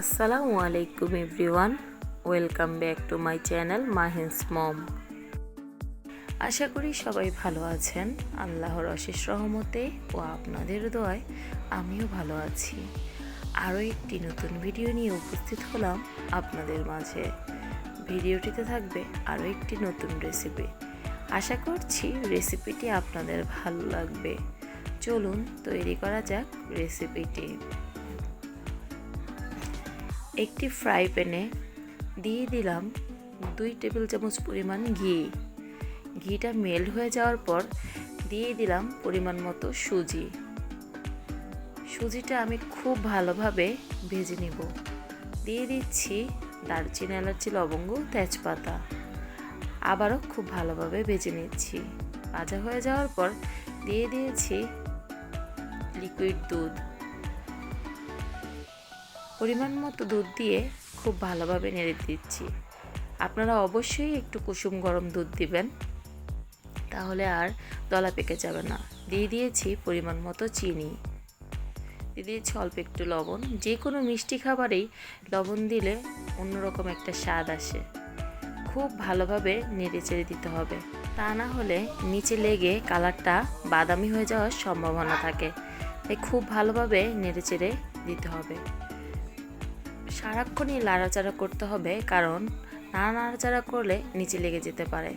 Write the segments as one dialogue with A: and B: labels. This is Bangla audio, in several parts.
A: আসসালামু আলাইকুম everyone, welcome back to my channel Mahin's mom. আশা করি সবাই ভালো আছেন, আল্লাহর অশেষ রহমতে ও আপনাদের দোয়ায় আমিও ভালো আছি। আরও একটি নতুন ভিডিও নিয়ে উপস্থিত হলাম আপনাদের মাঝে। ভিডিওটিতে থাকবে আরও একটি নতুন রেসিপি আশা করছি রেসিপিটি আপনাদের ভালো লাগবে। চলুন তৈরি করা যাক রেসিপিটি একটি ফ্রাই প্যানে দিয়ে দিলাম দুই টেবিল চামচ পরিমাণ ঘি। ঘিটা মেল্ট হয়ে যাওয়ার পর দিয়ে দিলাম পরিমাণ মতো সুজি। সুজিটা আমি খুব ভালোভাবে ভেজে নিব। দিয়ে দিচ্ছি দারচিনি, এলাচি, লবঙ্গ, তেজপাতা। আবারও খুব ভালোভাবে ভেজে নিচ্ছি। ভাজা হয়ে যাওয়ার পর দিয়ে দিয়েছি লিকুইড দুধ। পরিমাণ মতো দুধ দিয়ে খুব ভালোভাবে নেড়ে দিচ্ছি। আপনারা অবশ্যই একটু কুসুম গরম দুধ দিবেন, তাহলে আর দলা পেকে যাবে না। দিয়ে দিয়েছি পরিমাণ মতো চিনি। দিয়ে দিয়েছি অল্প একটু লবণ। যে কোনো মিষ্টি খাবারেই লবণ দিলে অন্যরকম একটা স্বাদ আসে। খুব ভালোভাবে নেড়ে চেড়ে দিতে হবে। তা না হলে নিচে লেগে কালারটা বাদামি হয়ে যাওয়ার সম্ভাবনা থাকে। তাই খুব ভালোভাবে নেড়ে চেড়ে দিতে হবে। সারাক্ষণই লাড়াচাড়া করতে হবে, কারণ না নাড়াচাড়া করলে নিচে লেগে যেতে পারে।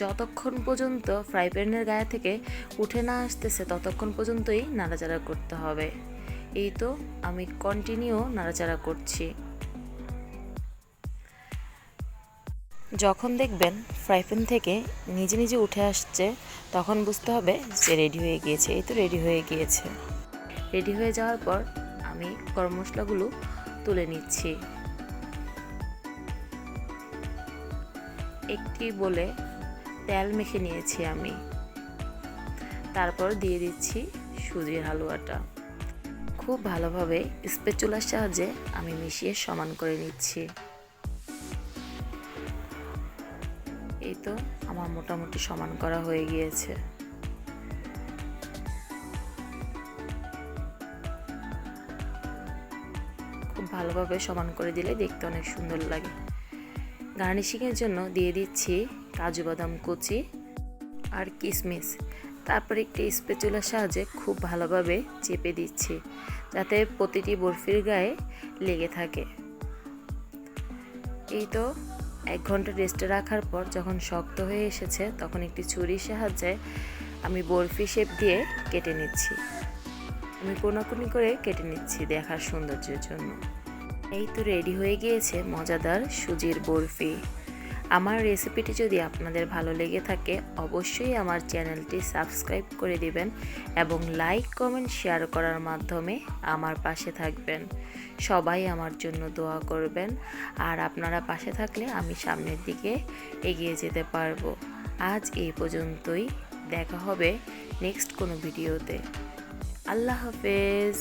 A: যতক্ষণ পর্যন্ত ফ্রাই প্যানের গায়ে থেকে উঠে না আসতেছে, ততক্ষণ পর্যন্তই নাড়াচাড়া করতে হবে। এই তো আমি কন্টিনিউ নাড়াচাড়া করছি। যখন দেখবেন ফ্রাই প্যান থেকে নিজে নিজে উঠে আসছে, তখন বুঝতে হবে যে রেডি হয়ে গিয়েছে। এই তো রেডি হয়ে গিয়েছে। রেডি হয়ে যাওয়ার পর আমি গরম মশলাগুলো তুলে নিচ্ছি। একটি বলে তেল মেখে নিয়েছি আমি। তারপর দিয়ে দিচ্ছি সুজির হালুয়াটা। খুব ভালোভাবে স্পেচুলার সাহায্যে আমি মিশিয়ে সমান করে নিচ্ছি। এই তো আমার মোটামুটি সমান করা হয়ে গিয়েছে। ভালোভাবে সমান করে দিলে দেখতে অনেক সুন্দর লাগে। গার্নিশিংয়ের জন্য দিয়ে দিচ্ছি কাজু বাদাম কুচি আর কিশমিশ তারপর একটি স্পেচুলার সাহায্যে খুব ভালোভাবে চেপে দিচ্ছি যাতে প্রতিটি বরফির গায়ে লেগে থাকে। এই তো এক ঘণ্টা রেস্টে রাখার পর যখন শক্ত হয়ে এসেছে তখন একটি ছুরির সাহায্যে আমি বরফি শেপ দিয়ে কেটে নিচ্ছি। আমি কোনাকুনি করে কেটে নিচ্ছি দেখার সৌন্দর্যের জন্য। এই তো রেডি হয়ে গিয়েছে মজাদার সুজির বরফি। আমার রেসিপিটি যদি আপনাদের ভালো লেগে থাকে, অবশ্যই আমার চ্যানেলটি সাবস্ক্রাইব করে দিবেন এবং লাইক কমেন্ট শেয়ার করার মাধ্যমে আমার পাশে থাকবেন। সবাই আমার জন্য দোয়া করবেন, আর আপনারা পাশে থাকলে আমি সামনের দিকে এগিয়ে যেতে পারব। আজ এই পর্যন্তই, দেখা হবে নেক্সট কোনো ভিডিওতে আল্লাহ হাফেজ।